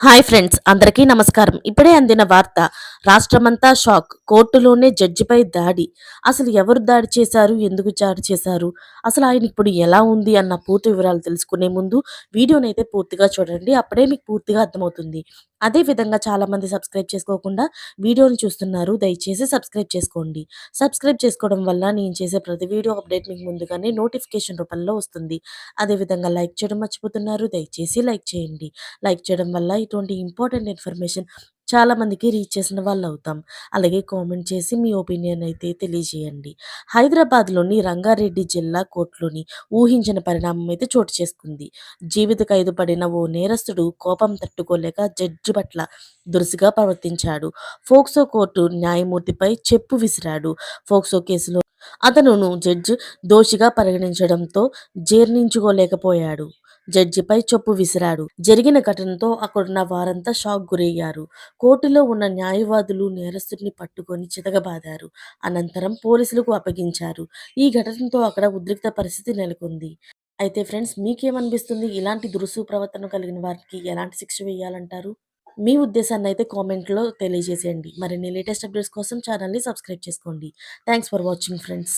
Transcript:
Hi friends అందరికీ నమస్కారం. ఇప్పుడే అందిన వార్త రాష్ట్రమంతా షాక్. కోర్టులోనే జడ్జిపై దాడి. అసలు ఎవరు దాడి చేశారు? ఎందుకు దాడి చేశారు? అసలు ఆయన ఇప్పుడు ఎలా ఉంది అన్న పూర్తి వివరాలు తెలుసుకునే ముందు వీడియోని అయితే పూర్తిగా చూడండి. అప్పుడే మీకు పూర్తిగా అర్థమవుతుంది. అదే విధంగా సబ్స్క్రైబ్ చేసుకోకుండా వీడియోని చూస్తున్నారు. దయచేసి సబ్స్క్రైబ్ చేసుకోండి. సబ్స్క్రైబ్ చేసుకోవడం వల్ల నేను చేసే ప్రతి వీడియో అప్డేట్ మీకు ముందుగానే నోటిఫికేషన్ రూపంలో వస్తుంది. అదే విధంగా లైక్ చేయడం మర్చిపోతున్నారు. దయచేసి లైక్ చేయండి. లైక్ చేయడం వల్ల ఇటువంటి ఇంపార్టెంట్ ఇన్ఫర్మేషన్ చాలా మందికి రీచ్ చేసిన వాళ్ళు అవుతాం. అలాగే కామెంట్ చేసి మీ ఒపీనియన్ అయితే తెలియజేయండి. హైదరాబాద్లోని రంగారెడ్డి జిల్లా కోర్టులోని ఊహించిన పరిణామం అయితే చోటు చేసుకుంది. జీవిత ఖైదు పడిన ఓ నేరస్తుడు కోపం తట్టుకోలేక జడ్జి పట్ల దురుసుగా ప్రవర్తించాడు. ఫోక్సో కోర్టు న్యాయమూర్తిపై చెప్పు విసిరాడు. ఫోక్సో కేసులో అతనును జడ్జి దోషిగా పరిగణించడంతో జీర్ణించుకోలేకపోయాడు. జడ్జిపై చొప్పు విసిరాడు. జరిగిన ఘటనతో అక్కడున్న వారంతా షాక్ గురయ్యారు. కోర్టులో ఉన్న న్యాయవాదులు నేరస్తుడిని పట్టుకొని చితగబాదారు అనంతరం పోలీసులకు అప్పగించారు. ఈ ఘటనతో అక్కడ ఉద్రిక్త పరిస్థితి నెలకొంది. అయితే ఫ్రెండ్స్ మీకేమనిపిస్తుంది? ఇలాంటి దురుసు ప్రవర్తన కలిగిన వారికి ఎలాంటి శిక్ష వేయాలంటారు? మీ ఉద్దేశాన్ని అయితే కామెంట్లో తెలియజేసేయండి. మరిన్ని లేటెస్ట్ అప్డేట్స్ కోసం ఛానల్ని సబ్స్క్రైబ్ చేసుకోండి. Thanks for watching friends.